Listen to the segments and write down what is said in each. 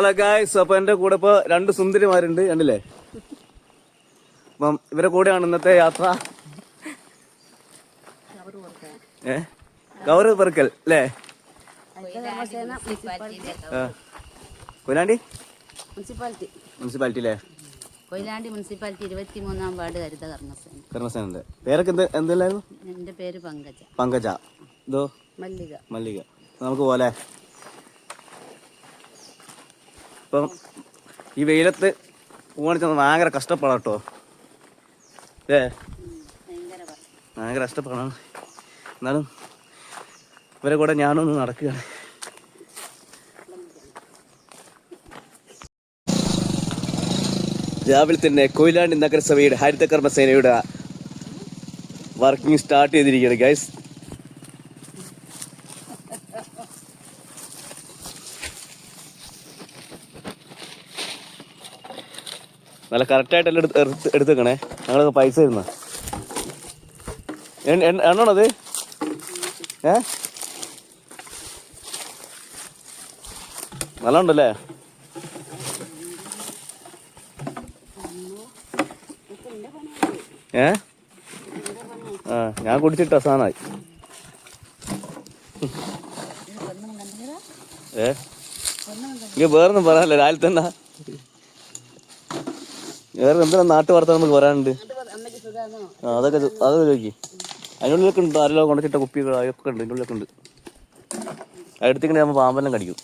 Hello guys അപ്പൊ എന്റെ കൂടെ ഇപ്പൊ രണ്ട് സുന്ദരിമാരുണ്ട്. കണ്ടില്ലേ? അപ്പം ഇവരെ കൂടെയാണ് ഇന്നത്തെ യാത്ര. ഏ? ഗൗരവ് പെറുക്കൽ അല്ലേ. കൊയിലാണ്ടി? മുനിസിപ്പാലിറ്റി. മുനിസിപ്പാലിറ്റി അല്ലേ? കൊയിലാണ്ടി മുനിസിപ്പാലിറ്റി ഇരുപത്തി മൂന്നാം വാർഡ് ഹരിത കർമ്മസേന. കർമ്മസേനന്റെ പേരൊക്കെ എന്ത് എന്തെല്ലായിരുന്നു? എന്റെ പേര് പങ്കജ. പങ്കജ. ഇതോ? മല്ലിക. മല്ലിക. നമുക്ക് പോലെ ഇപ്പം ഈ വെയിലത്ത് പോകാണെന്ന് വെച്ചാൽ ഭയങ്കര കഷ്ടപ്പാടാ കേട്ടോ ഏ ഭയങ്കര കഷ്ടപ്പെടണം എന്നാലും ഇവരെ കൂടെ ഞാനൊന്ന് നടക്കുകയാണ്. രാവിലെ തന്നെ കൊയിലാണ്ടി നഗരസഭയുടെ ഹരിതകർമ്മ സേനയുടെ വർക്കിംഗ് സ്റ്റാർട്ട് ചെയ്തിരിക്കുകയാണ് ഗൈസ് നല്ല കറക്റ്റായിട്ടെല്ലാം എടുത്ത് എടുത്ത് എടുത്തേക്കണേ. ഞങ്ങളൊക്കെ പൈസ തരുന്ന എണ്ണണത് ഏ? നല്ല ഉണ്ടല്ലേ ഏ? ആ ഞാൻ കുടിച്ചിട്ട സാധനമായി. ഏ? ഇങ്ങ വേറൊന്നും പറയാനല്ലേ രാവിലെ തന്നെ. വേറെ എന്തിനാ നാട്ടു വാർത്ത നമുക്ക് പറയാനുണ്ട്? അതൊക്കെ അതൊക്കെ ചോദിക്കും അതിനുള്ളിലൊക്കെ ഉണ്ട് ആരെല്ലാം കൊണ്ടച്ചിട്ട കുപ്പികൾ അതൊക്കെ ഉണ്ട് അതിനുള്ളിലൊക്കെ ഉണ്ട്. അടുത്തേക്ക് നമ്മൾ പാമ്പെല്ലാം കടിക്കും.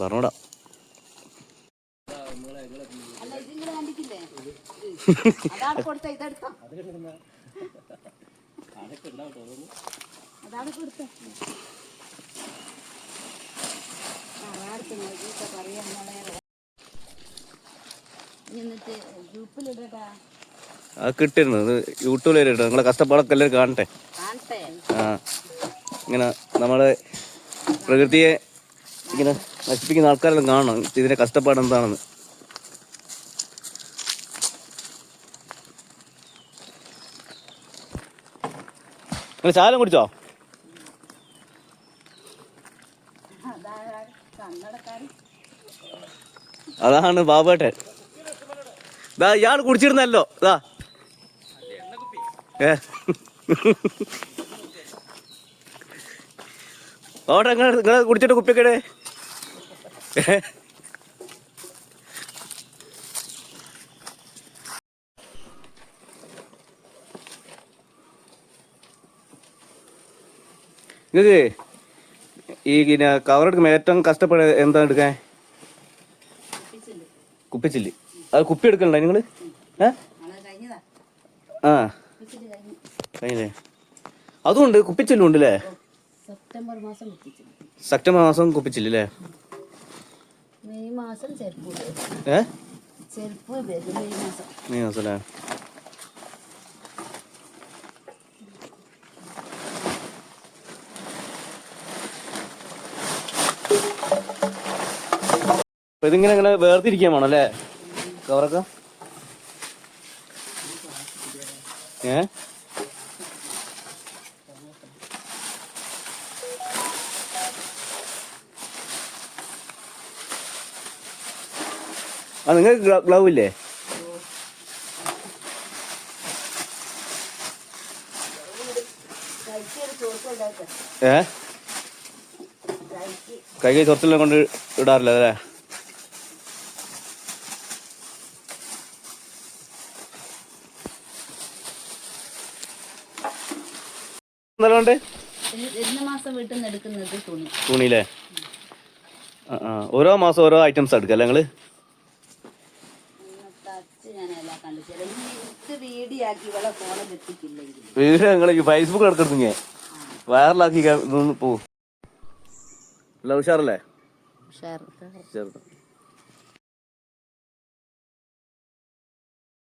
പറഞ്ഞോടാ. അതാണ് കൊടുത്ത. അത് കിട്ടിയിരുന്നു. ഇത് യൂട്യൂബിൽ ഇട്ടോ നിങ്ങളെ കഷ്ടപ്പാടൊക്കെ എല്ലാവരും കാണട്ടെ. ആ. ഇങ്ങനെ നമ്മളെ പ്രകൃതിയെ ഇങ്ങനെ നശിപ്പിക്കുന്ന ആൾക്കാരെല്ലാം കാണണം. ഇതിന്റെ കഷ്ടപ്പാട് എന്താണെന്ന്. നിങ്ങൾ ചാലം കുടിച്ചോ? അതാണ് ബാബേട്ടൻ ദാ ഇയാൾ കുടിച്ചിരുന്നല്ലോ. ഇതാ ഏ. അവിടെ നിങ്ങൾ നിങ്ങൾ കുടിച്ചിട്ട് കുപ്പിയൊക്കെ നിങ്ങൾക്ക് ഈ പിന്നെ കവറെടുക്കുമ്പോൾ ഏറ്റവും കഷ്ടപ്പെടുക എന്താ എടുക്കാൻ? കുപ്പിച്ചില്ലി. അത് കുപ്പി എടുക്കണ്ടോ നിങ്ങൾ ആ. കഴിഞ്ഞേ കഴിഞ്ഞു കഴിഞ്ഞില്ലേ? അതുണ്ട് കുപ്പിച്ചില്ലും ഉണ്ട് അല്ലേ സെപ്റ്റംബർ മാസം കുപ്പിച്ചില്ലേ മെയ് മാസം. ഏ? മെയ് മാസം. അല്ലേ അപ്പൊ ഇതിങ്ങനെ ഇങ്ങനെ വേർതിരിക്കാൻ വേണം അല്ലേ? കവറൊക്കെ? ഏ? ആ നിങ്ങൾക്ക് ഗ്ലൗ ഇല്ലേ? ഏ? കൈ ചൊറച്ചെല്ലാം കൊണ്ട് ഇടാറില്ല അല്ലേ തുണി തുണിയില്ലേ ഓരോ മാസം ഓരോ ഐറ്റംസ് എടുക്കല്ലേ അല്ലേ നിങ്ങൾ? വീഡിയോ നിങ്ങൾ ഈ ഫേസ്ബുക്ക് എടുക്കെടുത്തിങ്ങ വൈറലാക്കി അല്ല ഉഷാറല്ലേ? ഷെയർ ചെറുത്